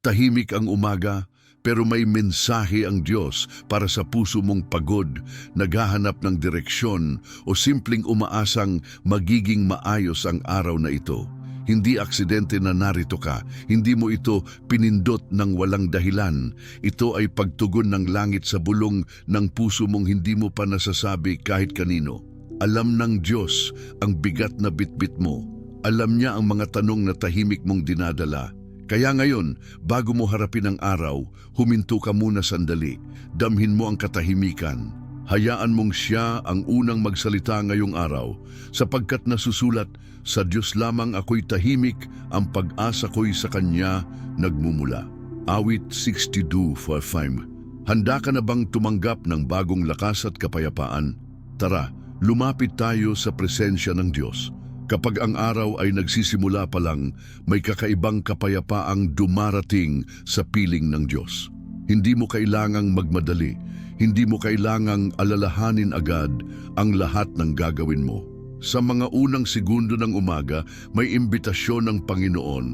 Tahimik ang umaga, pero may mensahe ang Diyos para sa puso mong pagod, naghahanap ng direksyon o simpleng umaasang magiging maayos ang araw na ito. Hindi aksidente na narito ka, hindi mo ito pinindot ng walang dahilan. Ito ay pagtugon ng langit sa bulong ng puso mong hindi mo pa nasasabi kahit kanino. Alam ng Diyos ang bigat na bitbit mo. Alam niya ang mga tanong na tahimik mong dinadala. Kaya ngayon, bago mo harapin ang araw, huminto ka muna sandali. Damhin mo ang katahimikan. Hayaan mong siya ang unang magsalita ngayong araw, sapagkat nasusulat, sa Diyos lamang ako'y tahimik, ang pag-asa ko'y sa Kanya nagmumula. Awit 62.5 Handa ka na bang tumanggap ng bagong lakas at kapayapaan? Tara, lumapit tayo sa presensya ng Diyos. Kapag ang araw ay nagsisimula pa lang, may kakaibang kapayapaang dumarating sa piling ng Diyos. Hindi mo kailangang magmadali, hindi mo kailangang alalahanin agad ang lahat ng gagawin mo. Sa mga unang segundo ng umaga, may imbitasyon ng Panginoon.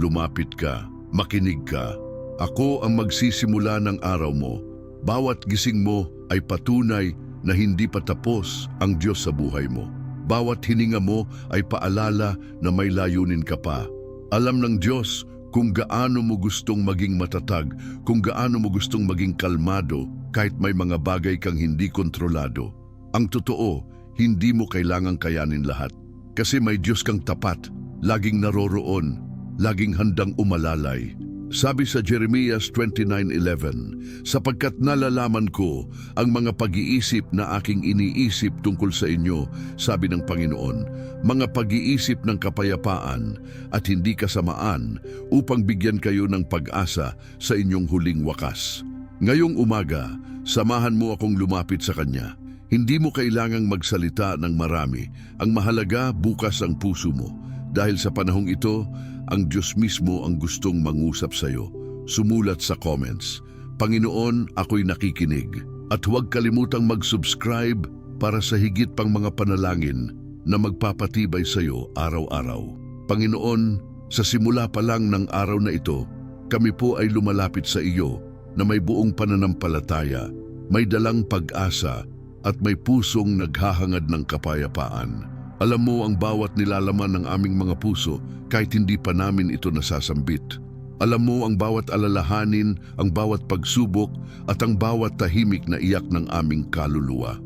Lumapit ka, makinig ka. Ako ang magsisimula ng araw mo. Bawat gising mo ay patunay na hindi pa tapos ang Diyos sa buhay mo. Bawat hininga mo ay paalala na may layunin ka pa. Alam ng Diyos kung gaano mo gustong maging matatag, kung gaano mo gustong maging kalmado kahit may mga bagay kang hindi kontrolado. Ang totoo, hindi mo kailangang kayanin lahat. Kasi may Diyos kang tapat, laging naroroon, laging handang umalalay. Sabi sa Jeremias 29.11, sapagkat nalalaman ko ang mga pag-iisip na aking iniisip tungkol sa inyo, sabi ng Panginoon, mga pag-iisip ng kapayapaan at hindi kasamaan upang bigyan kayo ng pag-asa sa inyong huling wakas. Ngayong umaga, samahan mo akong lumapit sa Kanya. Hindi mo kailangang magsalita ng marami. Ang mahalaga, bukas ang puso mo. Dahil sa panahong ito, ang Diyos mismo ang gustong mangusap sa iyo. Sumulat sa comments. Panginoon, ako'y nakikinig. At huwag kalimutang mag-subscribe para sa higit pang mga panalangin na magpapatibay sa iyo araw-araw. Panginoon, sa simula pa lang ng araw na ito, kami po ay lumalapit sa iyo na may buong pananampalataya, may dalang pag-asa at may pusong naghahangad ng kapayapaan. Alam mo ang bawat nilalaman ng aming mga puso kahit hindi pa namin ito nasasambit. Alam mo ang bawat alalahanin, ang bawat pagsubok at ang bawat tahimik na iyak ng aming kaluluwa.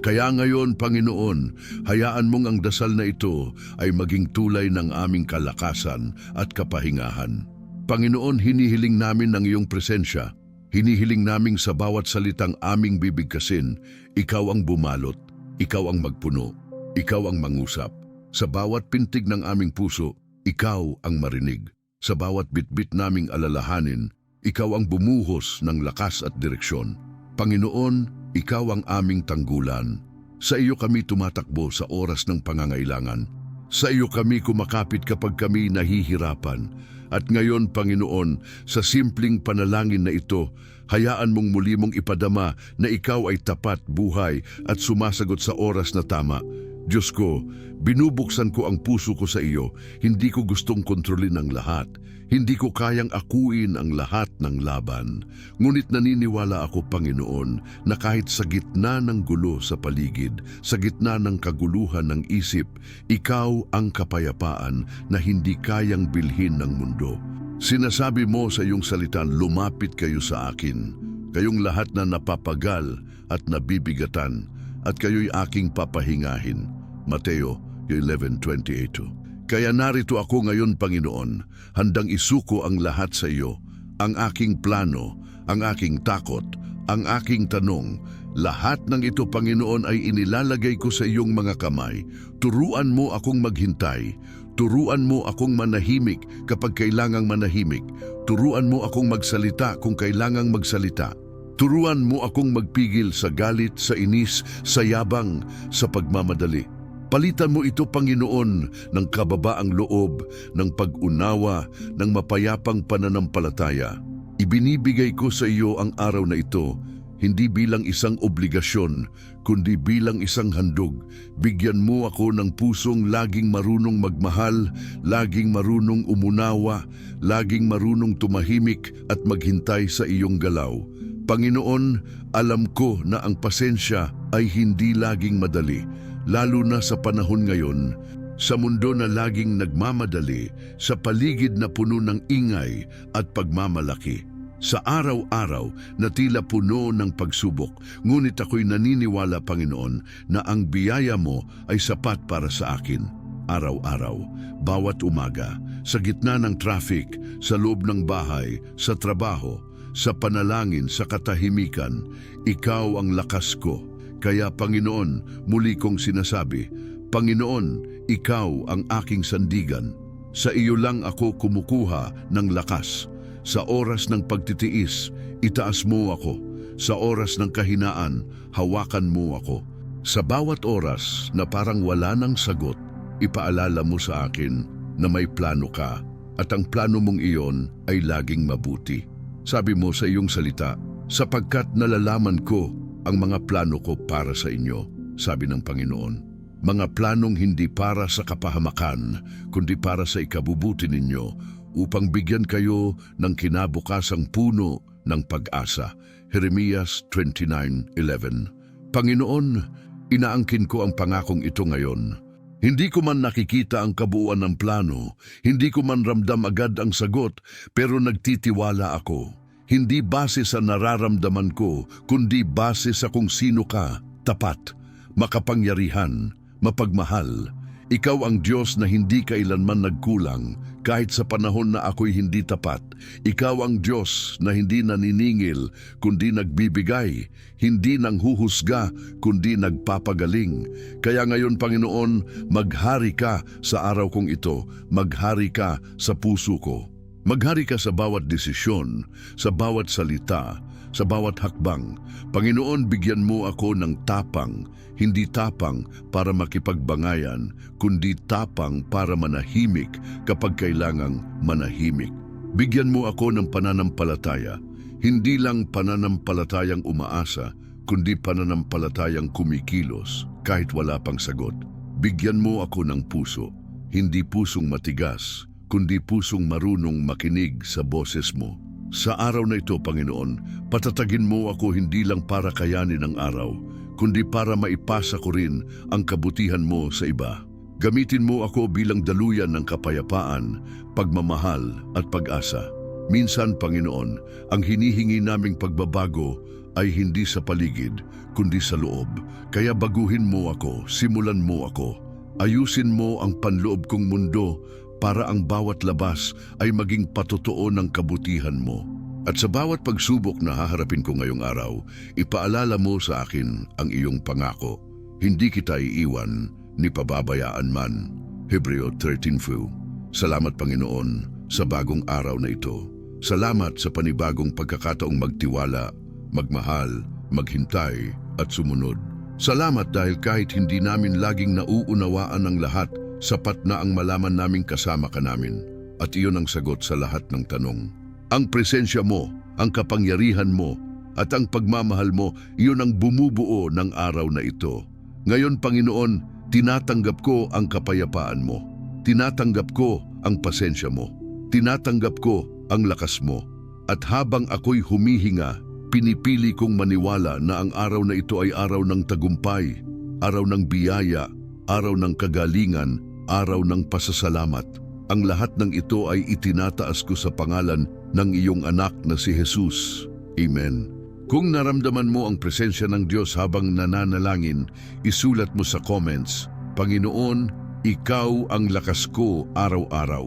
Kaya ngayon, Panginoon, hayaan mong ang dasal na ito ay maging tulay ng aming kalakasan at kapahingahan. Panginoon, hinihiling namin ng iyong presensya. Hinihiling naming sa bawat salitang aming bibigkasin, ikaw ang bumalot, ikaw ang magpuno. Ikaw ang mangusap. Sa bawat pintig ng aming puso, ikaw ang marinig. Sa bawat bitbit naming alalahanin, ikaw ang bumuhos ng lakas at direksyon. Panginoon, ikaw ang aming tanggulan. Sa iyo kami tumatakbo sa oras ng pangangailangan. Sa iyo kami kumakapit kapag kami nahihirapan. At ngayon, Panginoon, sa simpleng panalangin na ito, hayaan mong muli mong ipadama na ikaw ay tapat, buhay at sumasagot sa oras na tama. Diyos ko, binubuksan ko ang puso ko sa iyo. Hindi ko gustong kontrolin ang lahat. Hindi ko kayang akuin ang lahat ng laban. Ngunit naniniwala ako, Panginoon, na kahit sa gitna ng gulo sa paligid, sa gitna ng kaguluhan ng isip, ikaw ang kapayapaan na hindi kayang bilhin ng mundo. Sinasabi mo sa iyong salita, lumapit kayo sa akin. Kayong lahat na napapagal at nabibigatan, at kayo'y aking papahingahin. Mateo 11.28 Kaya narito ako ngayon, Panginoon, handang isuko ang lahat sa iyo, ang aking plano, ang aking takot, ang aking tanong. Lahat ng ito, Panginoon, ay inilalagay ko sa iyong mga kamay. Turuan mo akong maghintay. Turuan mo akong manahimik kapag kailangang manahimik. Turuan mo akong magsalita kung kailangang magsalita. Turuan mo akong magpigil sa galit, sa inis, sa yabang, sa pagmamadali. Palitan mo ito, Panginoon, ng kababaang loob, ng pag-unawa, ng mapayapang pananampalataya. Ibinibigay ko sa iyo ang araw na ito, hindi bilang isang obligasyon, kundi bilang isang handog. Bigyan mo ako ng pusong laging marunong magmahal, laging marunong umunawa, laging marunong tumahimik at maghintay sa iyong galaw. Panginoon, alam ko na ang pasensya ay hindi laging madali, lalo na sa panahon ngayon, sa mundo na laging nagmamadali, sa paligid na puno ng ingay at pagmamalaki. Sa araw-araw na tila puno ng pagsubok, ngunit ako'y naniniwala, Panginoon, na ang biyaya mo ay sapat para sa akin. Araw-araw, bawat umaga, sa gitna ng traffic, sa loob ng bahay, sa trabaho, sa panalangin, sa katahimikan, ikaw ang lakas ko. Kaya Panginoon, muli kong sinasabi, Panginoon, ikaw ang aking sandigan. Sa iyo lang ako kumukuha ng lakas. Sa oras ng pagtitiis, itaas mo ako. Sa oras ng kahinaan, hawakan mo ako. Sa bawat oras na parang wala ng sagot, ipaalala mo sa akin na may plano ka at ang plano mong iyon ay laging mabuti. Sabi mo sa iyong salita, sapagkat nalalaman ko ang mga plano ko para sa inyo, sabi ng Panginoon. Mga planong hindi para sa kapahamakan, kundi para sa ikabubuti ninyo, upang bigyan kayo ng kinabukasang puno ng pag-asa. Jeremias 29.11 Panginoon, inaangkin ko ang pangakong ito ngayon. Hindi ko man nakikita ang kabuuan ng plano, hindi ko man ramdam agad ang sagot, pero nagtitiwala ako. Hindi base sa nararamdaman ko, kundi base sa kung sino ka, tapat, makapangyarihan, mapagmahal. Ikaw ang Diyos na hindi kailanman nagkulang, kahit sa panahon na ako'y hindi tapat. Ikaw ang Diyos na hindi naniningil, kundi nagbibigay, hindi nang huhusga, kundi nagpapagaling. Kaya ngayon, Panginoon, maghari ka sa araw kong ito, maghari ka sa puso ko. Maghari ka sa bawat desisyon, sa bawat salita, sa bawat hakbang. Panginoon, bigyan mo ako ng tapang, hindi tapang para makipagbangayan, kundi tapang para manahimik kapag kailangang manahimik. Bigyan mo ako ng pananampalataya, hindi lang pananampalatayang umaasa, kundi pananampalatayang kumikilos kahit wala pang sagot. Bigyan mo ako ng puso, hindi pusong matigas, kundi pusong marunong makinig sa boses mo. Sa araw na ito, Panginoon, patatagin mo ako hindi lang para kayanin ang araw, kundi para maipasa ko rin ang kabutihan mo sa iba. Gamitin mo ako bilang daluyan ng kapayapaan, pagmamahal at pag-asa. Minsan, Panginoon, ang hinihingi naming pagbabago ay hindi sa paligid, kundi sa loob. Kaya baguhin mo ako, simulan mo ako. Ayusin mo ang panloob kong mundo para ang bawat labas ay maging patotoo ng kabutihan mo. At sa bawat pagsubok na haharapin ko ngayong araw, ipaalala mo sa akin ang iyong pangako. Hindi kita iiwan ni pababayaan man. Hebreo 13.4 Salamat Panginoon sa bagong araw na ito. Salamat sa panibagong pagkakataong magtiwala, magmahal, maghintay at sumunod. Salamat dahil kahit hindi namin laging nauunawaan ang lahat, sapat na ang malaman naming kasama ka namin at iyon ang sagot sa lahat ng tanong. Ang presensya mo, ang kapangyarihan mo, at ang pagmamahal mo, iyon ang bumubuo ng araw na ito. Ngayon, Panginoon, tinatanggap ko ang kapayapaan mo. Tinatanggap ko ang pasensya mo. Tinatanggap ko ang lakas mo. At habang ako'y humihinga, pinipili kong maniwala na ang araw na ito ay araw ng tagumpay, araw ng biyaya, araw ng kagalingan, araw ng pasasalamat. Ang lahat ng ito ay itinataas ko sa pangalan ng iyong anak na si Jesus. Amen. Kung naramdaman mo ang presensya ng Diyos habang nananalangin, isulat mo sa comments, Panginoon, Ikaw ang lakas ko araw-araw,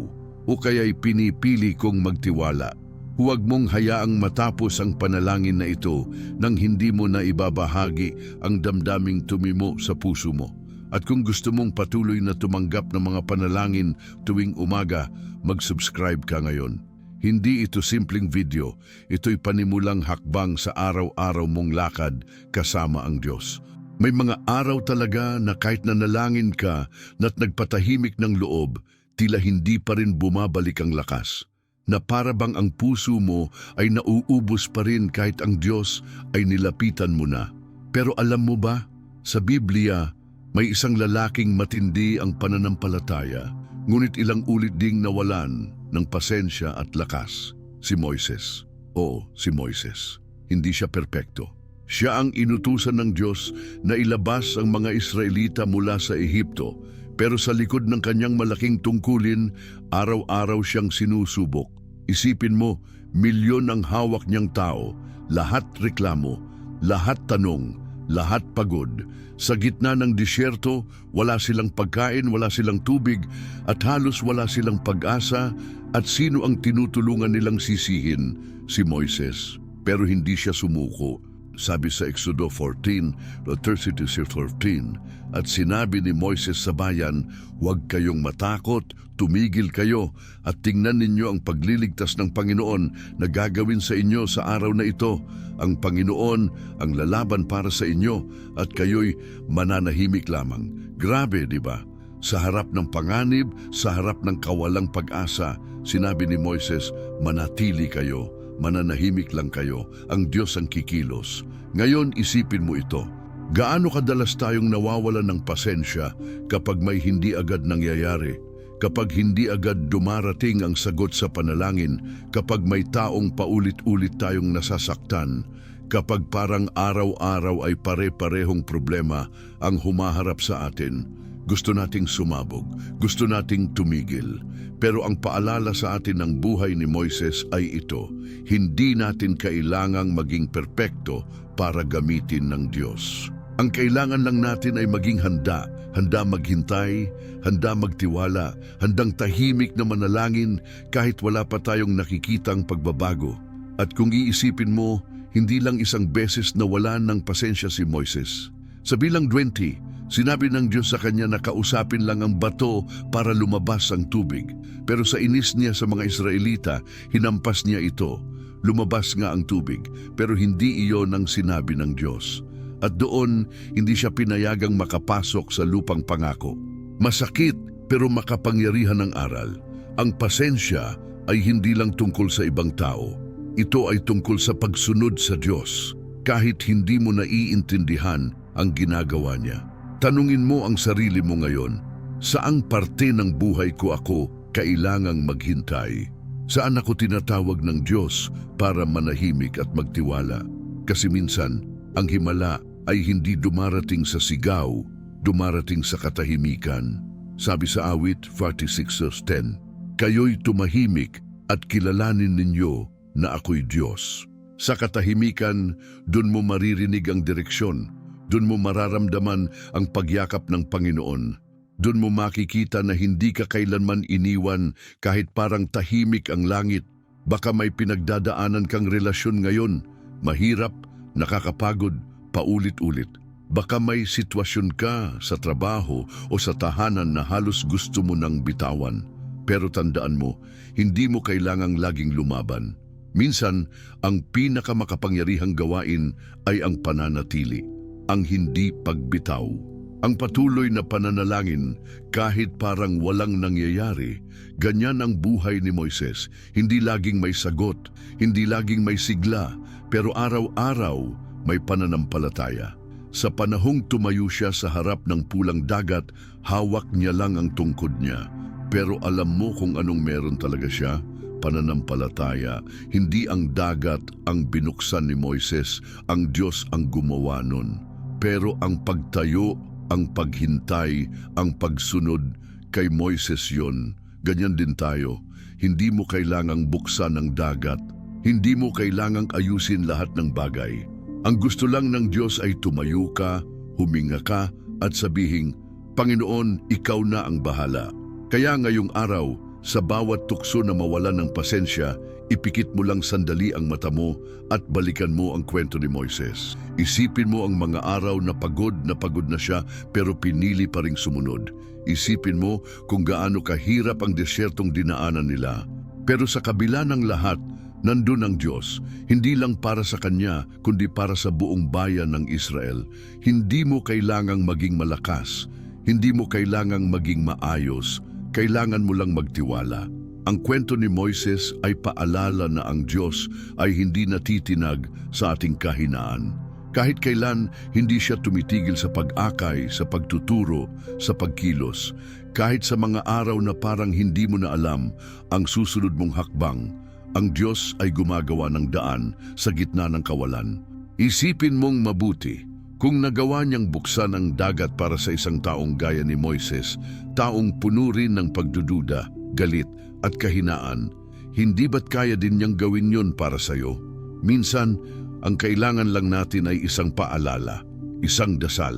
o kaya'y pinipili kong magtiwala. Huwag mong hayaang matapos ang panalangin na ito nang hindi mo na ibabahagi ang damdaming tumimo sa puso mo. At kung gusto mong patuloy na tumanggap ng mga panalangin tuwing umaga, mag-subscribe ka ngayon. Hindi ito simpleng video, ito'y panimulang hakbang sa araw-araw mong lakad kasama ang Diyos. May mga araw talaga na kahit nanalangin ka na't nagpatahimik ng loob, tila hindi pa rin bumabalik ang lakas. na para bang ang puso mo ay nauubos pa rin kahit ang Diyos ay nilapitan mo na. Pero alam mo ba, sa Biblia, may isang lalaking matindi ang pananampalataya, ngunit ilang ulit ding nawalan ng pasensya at lakas, si Moises. Oo, si Moises. Hindi siya perpekto. Siya ang inutusan ng Diyos na ilabas ang mga Israelita mula sa Ehipto, pero sa likod ng kanyang malaking tungkulin, araw-araw siyang sinusubok. Isipin mo, milyon ang hawak niyang tao, lahat reklamo, lahat tanong, lahat pagod. Sa gitna ng disyerto, wala silang pagkain, wala silang tubig, at halos wala silang pag-asa, at sino ang tinutulungan nilang sisihin? Si Moises. Pero hindi siya sumuko. Sabi sa Exodo 14, 13-14, at sinabi ni Moises sa bayan, Huwag kayong matakot, tumigil kayo, at tingnan ninyo ang pagliligtas ng Panginoon na gagawin sa inyo sa araw na ito. Ang Panginoon ang lalaban para sa inyo, at kayo'y mananahimik lamang. Grabe, di ba? Sa harap ng panganib, sa harap ng kawalang pag-asa, sinabi ni Moises, manatili kayo, mananahimik lang kayo, ang Diyos ang kikilos. Ngayon isipin mo ito, gaano kadalas tayong nawawalan ng pasensya kapag may hindi agad nangyayari, kapag hindi agad dumarating ang sagot sa panalangin, kapag may taong paulit-ulit tayong nasasaktan, kapag parang araw-araw ay pare-parehong problema ang humaharap sa atin. Gusto nating sumabog, gusto nating tumigil. Pero ang paalala sa atin ng buhay ni Moises ay ito, hindi natin kailangang maging perpekto para gamitin ng Diyos. Ang kailangan lang natin ay maging handa, handa maghintay, handa magtiwala, handang tahimik na manalangin kahit wala pa tayong nakikitang pagbabago. At kung iisipin mo, hindi lang isang beses na wala ng pasensya si Moises. Sa bilang 20, Sinabi ng Diyos sa kanya na kausapin lang ang bato para lumabas ang tubig. Pero sa inis niya sa mga Israelita, hinampas niya ito. Lumabas nga ang tubig, pero hindi iyon ang sinabi ng Diyos. At doon, hindi siya pinayagang makapasok sa lupang pangako. Masakit, pero makapangyarihan ng aral. Ang pasensya ay hindi lang tungkol sa ibang tao. Ito ay tungkol sa pagsunod sa Diyos, kahit hindi mo naiintindihan ang ginagawa niya. Tanungin mo ang sarili mo ngayon, saang parte ng buhay ko ako kailangang maghintay? Saan ako tinatawag ng Diyos para manahimik at magtiwala? Kasi minsan, ang himala ay hindi dumarating sa sigaw, dumarating sa katahimikan. Sabi sa awit 46:10, Kayo'y tumahimik at kilalanin ninyo na ako'y Diyos. Sa katahimikan, dun mo maririnig ang direksyon, dun mo mararamdaman ang pagyakap ng Panginoon. Dun mo makikita na hindi ka kailanman iniwan kahit parang tahimik ang langit. Baka may pinagdadaanan kang relasyon ngayon, mahirap, nakakapagod, paulit-ulit. Baka may sitwasyon ka sa trabaho o sa tahanan na halos gusto mo nang bitawan. Pero tandaan mo, hindi mo kailangang laging lumaban. Minsan, ang pinakamakapangyarihang gawain ay ang pananatili, ang hindi pagbitaw. Ang patuloy na pananalangin kahit parang walang nangyayari, ganyan ang buhay ni Moises. Hindi laging may sagot, hindi laging may sigla, pero araw-araw may pananampalataya. Sa panahong tumayo siya sa harap ng pulang dagat, hawak niya lang ang tungkod niya. Pero alam mo kung anong meron talaga siya? Pananampalataya. Hindi ang dagat ang binuksan ni Moises, ang Diyos ang gumawa nun. Pero ang pagtayo, ang paghintay, ang pagsunod kay Moises yon. Ganyan din tayo. Hindi mo kailangang buksan ang dagat. Hindi mo kailangang ayusin lahat ng bagay. Ang gusto lang ng Diyos ay tumayo ka, huminga ka, at sabihing, Panginoon, Ikaw na ang bahala. Kaya ngayong araw, sa bawat tukso na mawalan ng pasensya, ipikit mo lang sandali ang mata mo at balikan mo ang kwento ni Moises. Isipin mo ang mga araw na pagod na pagod na siya pero pinili pa ring sumunod. Isipin mo kung gaano kahirap ang desyertong dinaanan nila. Pero sa kabila ng lahat, nandun ang Diyos, hindi lang para sa Kanya, kundi para sa buong bayan ng Israel. Hindi mo kailangang maging malakas, hindi mo kailangang maging maayos, kailangan mo lang magtiwala. Ang kwento ni Moises ay paalala na ang Diyos ay hindi natitinag sa ating kahinaan. Kahit kailan, hindi siya tumitigil sa pag-akay, sa pagtuturo, sa pagkilos. Kahit sa mga araw na parang hindi mo na alam ang susunod mong hakbang, ang Diyos ay gumagawa ng daan sa gitna ng kawalan. Isipin mong mabuti, kung nagawa niyang buksan ang dagat para sa isang taong gaya ni Moises, taong puno rin ng pagdududa, galit at kahinaan, hindi ba't kaya din niyang gawin yon para sa iyo? Minsan, ang kailangan lang natin ay isang paalala, isang dasal,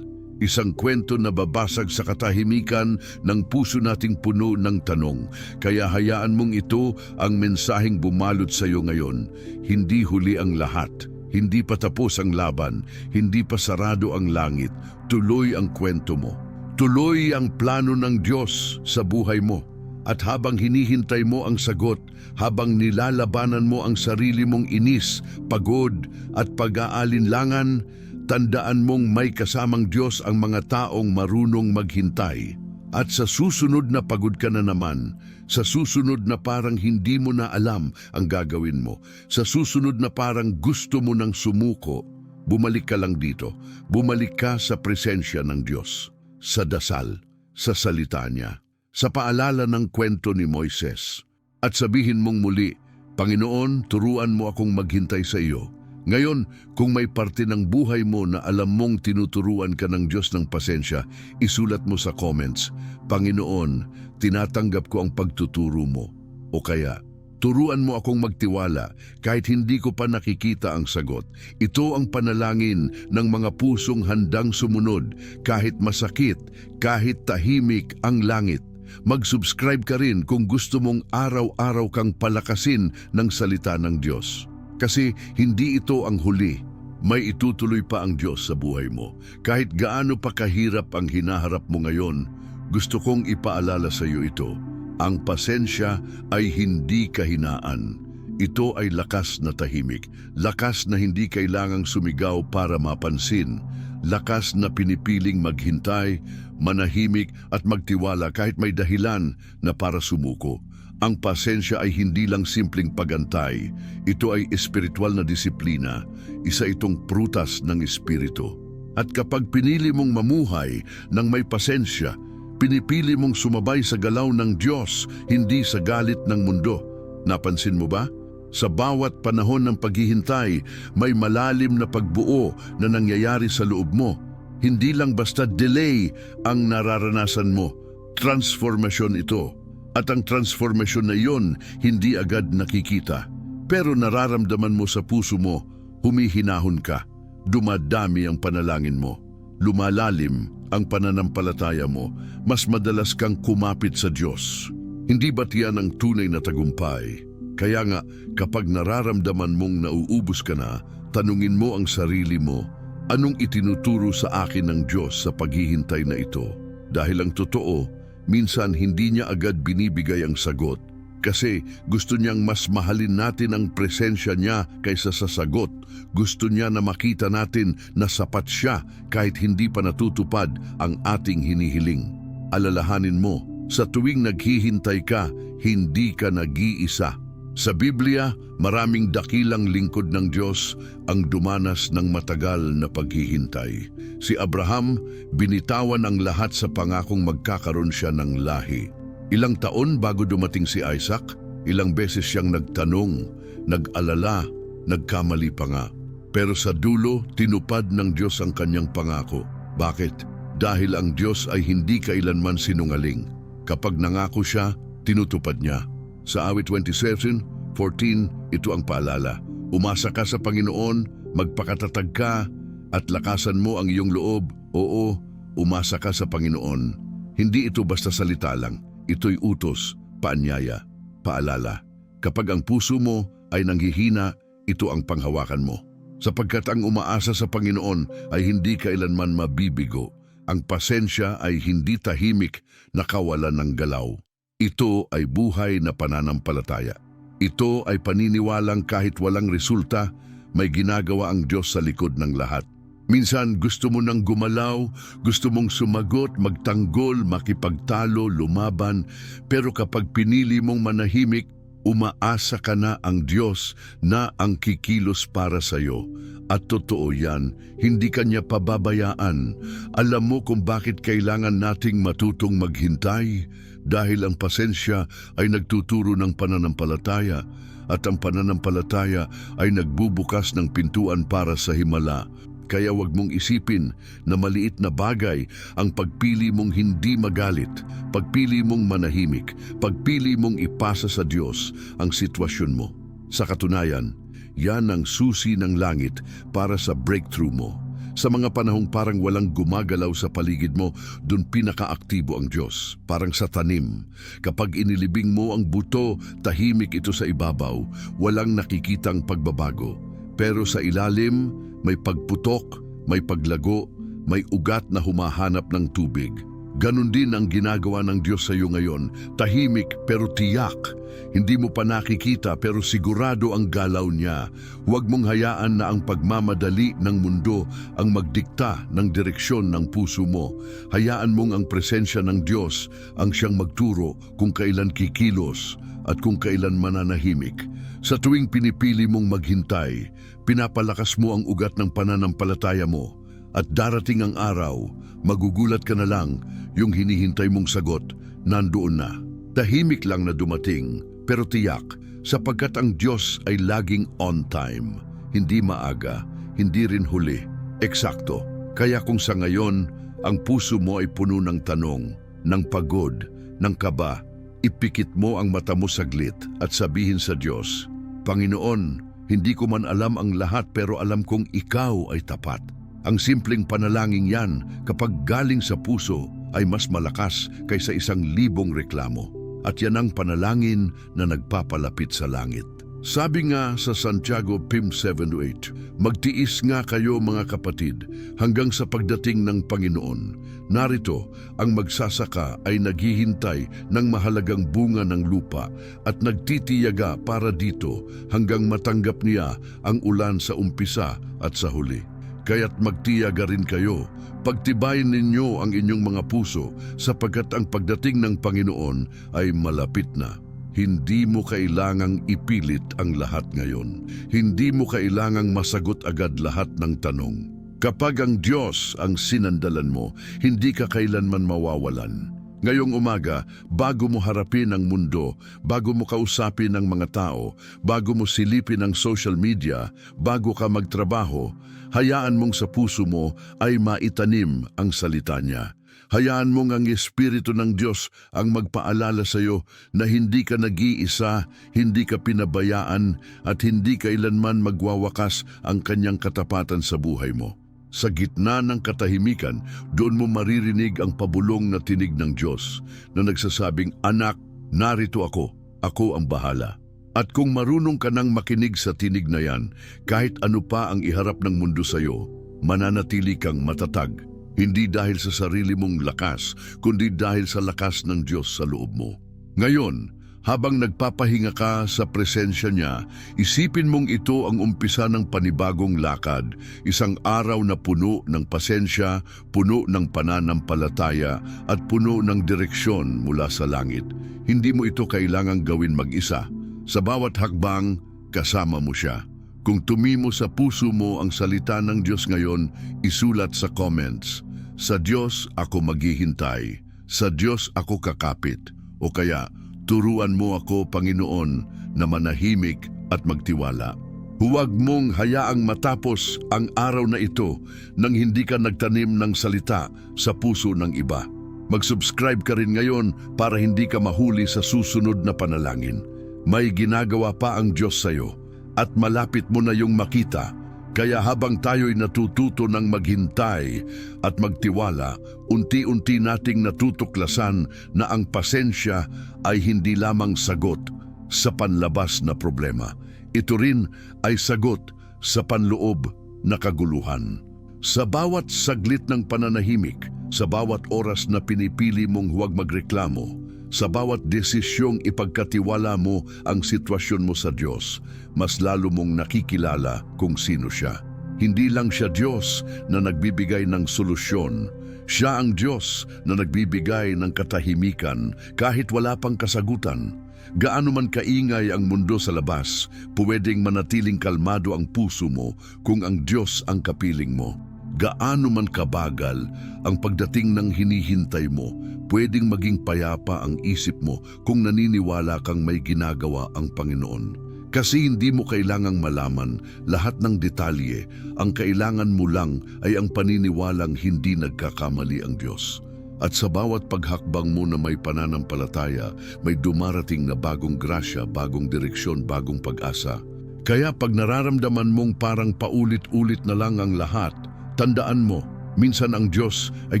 isang kwento na babasag sa katahimikan ng puso nating puno ng tanong. Kaya hayaan mong ito ang mensaheng bumalot sa iyo ngayon. Hindi huli ang lahat. Hindi pa tapos ang laban, hindi pa sarado ang langit, tuloy ang kwento mo. Tuloy ang plano ng Diyos sa buhay mo. At habang hinihintay mo ang sagot, habang nilalabanan mo ang sarili mong inis, pagod at pag-aalinlangan, tandaan mong may kasamang Diyos ang mga taong marunong maghintay. At sa susunod na pagod ka na naman, sa susunod na parang hindi mo na alam ang gagawin mo, sa susunod na parang gusto mo nang sumuko, bumalik ka lang dito. Bumalik ka sa presensya ng Diyos, sa dasal, sa salita niya sa paalala ng kwento ni Moises. At sabihin mong muli, Panginoon, turuan mo akong maghintay sa iyo. Ngayon, kung may parte ng buhay mo na alam mong tinuturuan ka ng Diyos ng pasensya, isulat mo sa comments, Panginoon, tinatanggap ko ang pagtuturo mo. O kaya, turuan mo akong magtiwala kahit hindi ko pa nakikita ang sagot. Ito ang panalangin ng mga pusong handang sumunod kahit masakit, kahit tahimik ang langit. Mag-subscribe ka rin kung gusto mong araw-araw kang palakasin ng salita ng Diyos. Kasi hindi ito ang huli. May itutuloy pa ang Diyos sa buhay mo. Kahit gaano pa kahirap ang hinaharap mo ngayon, gusto kong ipaalala sa iyo ito. Ang pasensya ay hindi kahinaan. Ito ay lakas na tahimik, lakas na hindi kailangang sumigaw para mapansin, lakas na pinipiling maghintay, manahimik at magtiwala kahit may dahilan na para sumuko. Ang pasensya ay hindi lang simpleng pagantay, ito ay espiritual na disiplina, isa itong prutas ng espiritu. At kapag pinili mong mamuhay ng may pasensya, pinipili mong sumabay sa galaw ng Diyos, hindi sa galit ng mundo. Napansin mo ba? Sa bawat panahon ng paghihintay, may malalim na pagbuo na nangyayari sa loob mo. Hindi lang basta delay ang nararanasan mo. Transformasyon ito. At ang transformasyon na iyon hindi agad nakikita. Pero nararamdaman mo sa puso mo, humihinahon ka. Dumadami ang panalangin mo. Lumalalim ang pananampalataya mo. Mas madalas kang kumapit sa Diyos. Hindi ba't yan ang tunay na tagumpay? Kaya nga, kapag nararamdaman mong nauubos ka na, tanungin mo ang sarili mo, anong itinuturo sa akin ng Diyos sa paghihintay na ito? Dahil ang totoo, minsan hindi niya agad binibigay ang sagot. Kasi gusto niyang mas mahalin natin ang presensya niya kaysa sa sagot. Gusto niya na makita natin na sapat siya kahit hindi pa natutupad ang ating hinihiling. Alalahanin mo, sa tuwing naghihintay ka, hindi ka nag-iisa. Sa Biblia, maraming dakilang lingkod ng Diyos ang dumanas ng matagal na paghihintay. Si Abraham, binitawan ang lahat sa pangakong magkakaroon siya ng lahi. Ilang taon bago dumating si Isaac, ilang beses siyang nagtanong, nag-alala, nagkamali pa nga. Pero sa dulo, tinupad ng Diyos ang kanyang pangako. Bakit? Dahil ang Diyos ay hindi kailanman sinungaling. Kapag nangako siya, tinutupad niya. Sa awit 27, 14, ito ang paalala. Umasa ka sa Panginoon, magpakatatag ka, at lakasan mo ang iyong loob. Oo, umasa ka sa Panginoon. Hindi ito basta salita lang. Ito'y utos, paanyaya, paalala. Kapag ang puso mo ay nanghihina, ito ang panghawakan mo. Sapagkat ang umaasa sa Panginoon ay hindi kailanman mabibigo. Ang pasensya ay hindi tahimik na kawalan ng galaw. Ito ay buhay na pananampalataya. Ito ay paniniwalang kahit walang resulta, may ginagawa ang Diyos sa likod ng lahat. Minsan gusto mo nang gumalaw, gusto mong sumagot, magtanggol, makipagtalo, lumaban, pero kapag pinili mong manahimik, umaasa ka na ang Diyos na ang kikilos para sa iyo. At totoo yan, hindi kanya pababayaan. Alam mo kung bakit kailangan nating matutong maghintay? Dahil ang pasensya ay nagtuturo ng pananampalataya at ang pananampalataya ay nagbubukas ng pintuan para sa himala. Kaya wag mong isipin na maliit na bagay ang pagpili mong hindi magalit, pagpili mong manahimik, pagpili mong ipasa sa Diyos ang sitwasyon mo. Sa katunayan, yan ang susi ng langit para sa breakthrough mo. Sa mga panahong parang walang gumagalaw sa paligid mo, dun pinakaaktibo ang Diyos, parang sa tanim. Kapag inilibing mo ang buto, tahimik ito sa ibabaw, walang nakikitang pagbabago. Pero sa ilalim, may pagputok, may paglago, may ugat na humahanap ng tubig. Ganon din ang ginagawa ng Diyos sa iyo ngayon, tahimik pero tiyak. Hindi mo pa nakikita pero sigurado ang galaw niya. Huwag mong hayaan na ang pagmamadali ng mundo ang magdikta ng direksyon ng puso mo. Hayaan mong ang presensya ng Diyos ang siyang magturo kung kailan kikilos at kung kailan mananahimik. Sa tuwing pinipili mong maghintay, pinapalakas mo ang ugat ng pananampalataya mo. At darating ang araw, magugulat ka na lang, yung hinihintay mong sagot, nandoon na. Tahimik lang na dumating, pero tiyak, sapagkat ang Diyos ay laging on time. Hindi maaga, hindi rin huli. Eksakto. Kaya kung sa ngayon, ang puso mo ay puno ng tanong, ng pagod, ng kaba, ipikit mo ang mata mo saglit at sabihin sa Diyos, Panginoon, hindi ko man alam ang lahat pero alam kong ikaw ay tapat. Ang simpleng panalangin yan kapag galing sa puso ay mas malakas kaysa isang libong reklamo. At yan ang panalangin na nagpapalapit sa langit. Sabi nga sa Santiago 5.7-8, Magtiis nga kayo mga kapatid hanggang sa pagdating ng Panginoon. Narito, ang magsasaka ay naghihintay ng mahalagang bunga ng lupa at nagtitiyaga para dito hanggang matanggap niya ang ulan sa umpisa at sa huli. Kaya't magtiyaga rin kayo, pagtibayin ninyo ang inyong mga puso sapagkat ang pagdating ng Panginoon ay malapit na. Hindi mo kailangang ipilit ang lahat ngayon. Hindi mo kailangang masagot agad lahat ng tanong. Kapag ang Diyos ang sinandalan mo, hindi ka kailanman mawawalan. Ngayong umaga, bago mo harapin ang mundo, bago mo kausapin ang mga tao, bago mo silipin ang social media, bago ka magtrabaho, hayaan mong sa puso mo ay maitanim ang salita niya. Hayaan mong ang Espiritu ng Diyos ang magpaalala sa iyo na hindi ka nag-iisa, hindi ka pinabayaan, at hindi kailanman magwawakas ang kanyang katapatan sa buhay mo. Sa gitna ng katahimikan, doon mo maririnig ang pabulong na tinig ng Diyos na nagsasabing, Anak, narito ako, ako ang bahala. At kung marunong ka nang makinig sa tinig na yan, kahit ano pa ang iharap ng mundo sa iyo, mananatili kang matatag. Hindi dahil sa sarili mong lakas, kundi dahil sa lakas ng Diyos sa loob mo. Ngayon, habang nagpapahinga ka sa presensya niya, isipin mong ito ang umpisa ng panibagong lakad, isang araw na puno ng pasensya, puno ng pananampalataya, at puno ng direksyon mula sa langit. Hindi mo ito kailangang gawin mag-isa. Sa bawat hakbang, kasama mo siya. Kung tumimo sa puso mo ang salita ng Diyos ngayon, isulat sa comments, Sa Diyos ako maghihintay, sa Diyos ako kakapit, o kaya turuan mo ako, Panginoon, na manahimik at magtiwala. Huwag mong hayaang matapos ang araw na ito nang hindi ka nagtanim ng salita sa puso ng iba. Mag-subscribe ka rin ngayon para hindi ka mahuli sa susunod na panalangin. May ginagawa pa ang Diyos sa iyo at malapit mo na yung makita. Kaya habang tayo'y natututo ng maghintay at magtiwala, unti-unti nating natutuklasan na ang pasensya ay hindi lamang sagot sa panlabas na problema. Ito rin ay sagot sa panloob na kaguluhan. Sa bawat saglit ng pananahimik, sa bawat oras na pinipili mong huwag magreklamo, sa bawat desisyong ipagkatiwala mo ang sitwasyon mo sa Diyos, mas lalo mong nakikilala kung sino siya. Hindi lang siya Diyos na nagbibigay ng solusyon. Siya ang Diyos na nagbibigay ng katahimikan kahit wala pang kasagutan. Gaano man kaingay ang mundo sa labas, pwedeng manatiling kalmado ang puso mo kung ang Diyos ang kapiling mo. Gaano man kabagal ang pagdating ng hinihintay mo, pwedeng maging payapa ang isip mo kung naniniwala kang may ginagawa ang Panginoon. Kasi hindi mo kailangang malaman lahat ng detalye, ang kailangan mo lang ay ang paniniwalang hindi nagkakamali ang Diyos. At sa bawat paghakbang mo na may pananampalataya, may dumarating na bagong grasya, bagong direksyon, bagong pag-asa. Kaya pag nararamdaman mong parang paulit-ulit na lang ang lahat, tandaan mo, minsan ang Diyos ay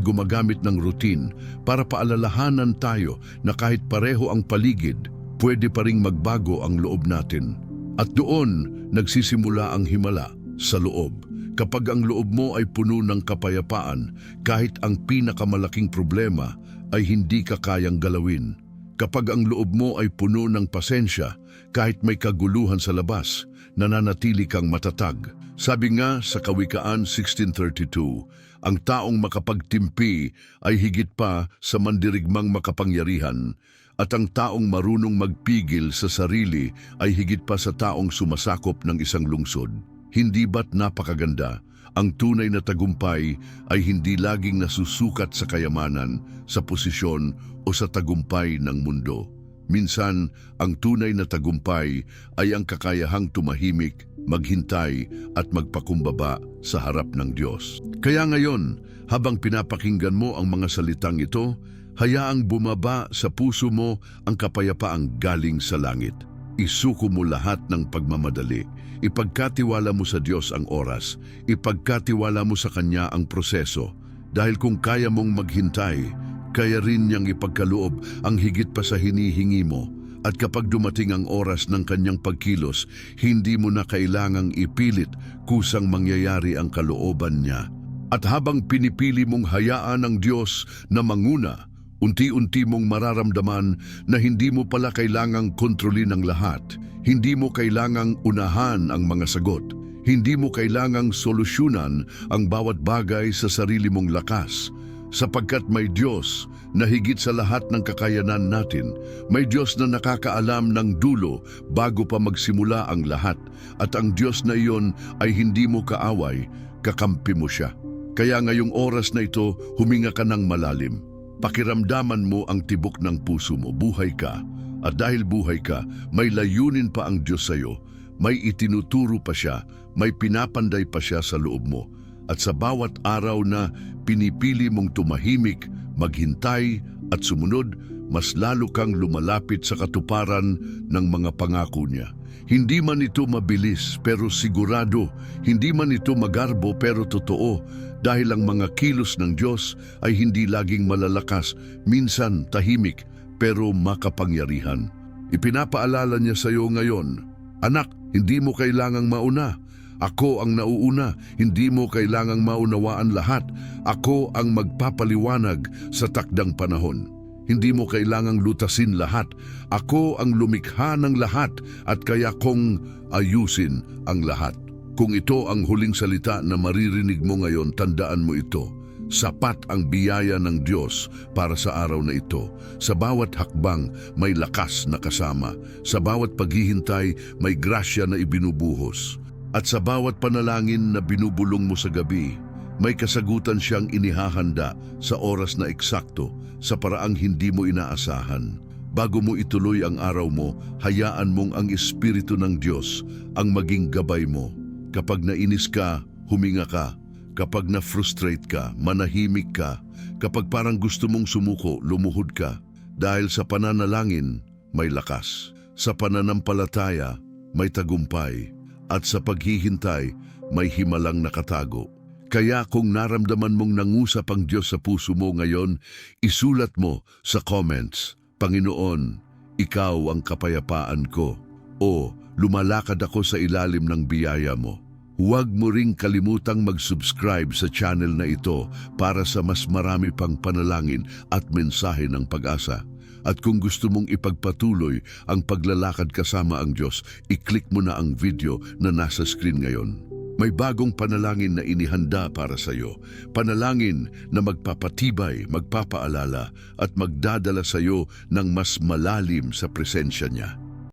gumagamit ng routine para paalalahanan tayo na kahit pareho ang paligid, pwede pa ring magbago ang loob natin. At doon nagsisimula ang himala sa loob. Kapag ang loob mo ay puno ng kapayapaan, kahit ang pinakamalaking problema ay hindi ka kayang galawin. Kapag ang loob mo ay puno ng pasensya, kahit may kaguluhan sa labas, nananatili kang matatag. Sabi nga sa Kawikaan 1632, ang taong makapagtimpi ay higit pa sa mandirigmang makapangyarihan, at ang taong marunong magpigil sa sarili ay higit pa sa taong sumasakop ng isang lungsod. Hindi ba't napakaganda? Ang tunay na tagumpay ay hindi laging nasusukat sa kayamanan, sa posisyon o sa tagumpay ng mundo. Minsan, ang tunay na tagumpay ay ang kakayahang tumahimik, maghintay at magpakumbaba sa harap ng Diyos. Kaya ngayon, habang pinapakinggan mo ang mga salitang ito, hayaang bumaba sa puso mo ang kapayapaang galing sa langit. Isuko mo lahat ng pagmamadali. Ipagkatiwala mo sa Diyos ang oras. Ipagkatiwala mo sa Kanya ang proseso. Dahil kung kaya mong maghintay, kaya rin niyang ipagkaloob ang higit pa sa hinihingi mo. At kapag dumating ang oras ng kanyang pagkilos, hindi mo na kailangang ipilit kusang mangyayari ang kalooban niya. At habang pinipili mong hayaan ng Diyos na manguna, unti-unti mong mararamdaman na hindi mo pala kailangang kontrolin ang lahat. Hindi mo kailangang unahan ang mga sagot. Hindi mo kailangang solusyonan ang bawat bagay sa sarili mong lakas. Sapagkat may Diyos na higit sa lahat ng kakayanan natin, may Diyos na nakakaalam ng dulo bago pa magsimula ang lahat. At ang Diyos na iyon ay hindi mo kaaway, kakampi mo siya. Kaya ngayong oras na ito, huminga ka ng malalim. Pakiramdaman mo ang tibok ng puso mo, buhay ka. At dahil buhay ka, may layunin pa ang Diyos sa iyo. May itinuturo pa siya, may pinapanday pa siya sa loob mo. At sa bawat araw na pinipili mong tumahimik, maghintay at sumunod, mas lalo kang lumalapit sa katuparan ng mga pangako niya. Hindi man ito mabilis pero sigurado, hindi man ito magarbo pero totoo dahil ang mga kilos ng Diyos ay hindi laging malalakas, minsan tahimik pero makapangyarihan. Ipinapaalala niya sa iyo ngayon, Anak, hindi mo kailangang mauna. Ako ang nauuna, hindi mo kailangang maunawaan lahat. Ako ang magpapaliwanag sa takdang panahon. Hindi mo kailangang lutasin lahat. Ako ang lumikha ng lahat at kaya kong ayusin ang lahat. Kung ito ang huling salita na maririnig mo ngayon, tandaan mo ito. Sapat ang biyaya ng Diyos para sa araw na ito. Sa bawat hakbang, may lakas na kasama. Sa bawat paghihintay, may grasya na ibinubuhos. At sa bawat panalangin na binubulong mo sa gabi, may kasagutan siyang inihahanda sa oras na eksakto sa paraang hindi mo inaasahan. Bago mo ituloy ang araw mo, hayaan mong ang Espiritu ng Diyos ang maging gabay mo. Kapag nainis ka, huminga ka. Kapag na-frustrate ka, manahimik ka. Kapag parang gusto mong sumuko, lumuhod ka. Dahil sa pananalangin, may lakas. Sa pananampalataya, may tagumpay. At sa paghihintay, may himalang nakatago. Kaya kung naramdaman mong nangusap ang Diyos sa puso mo ngayon, isulat mo sa comments, Panginoon, Ikaw ang kapayapaan ko. O lumalakad ako sa ilalim ng biyaya mo. Huwag mo ring kalimutang mag-subscribe sa channel na ito para sa mas marami pang panalangin at mensahe ng pag-asa. At kung gusto mong ipagpatuloy ang paglalakad kasama ang Diyos, i-click mo na ang video na nasa screen ngayon. May bagong panalangin na inihanda para sa iyo. Panalangin na magpapatibay, magpapaalala at magdadala sa iyo ng mas malalim sa presensya niya.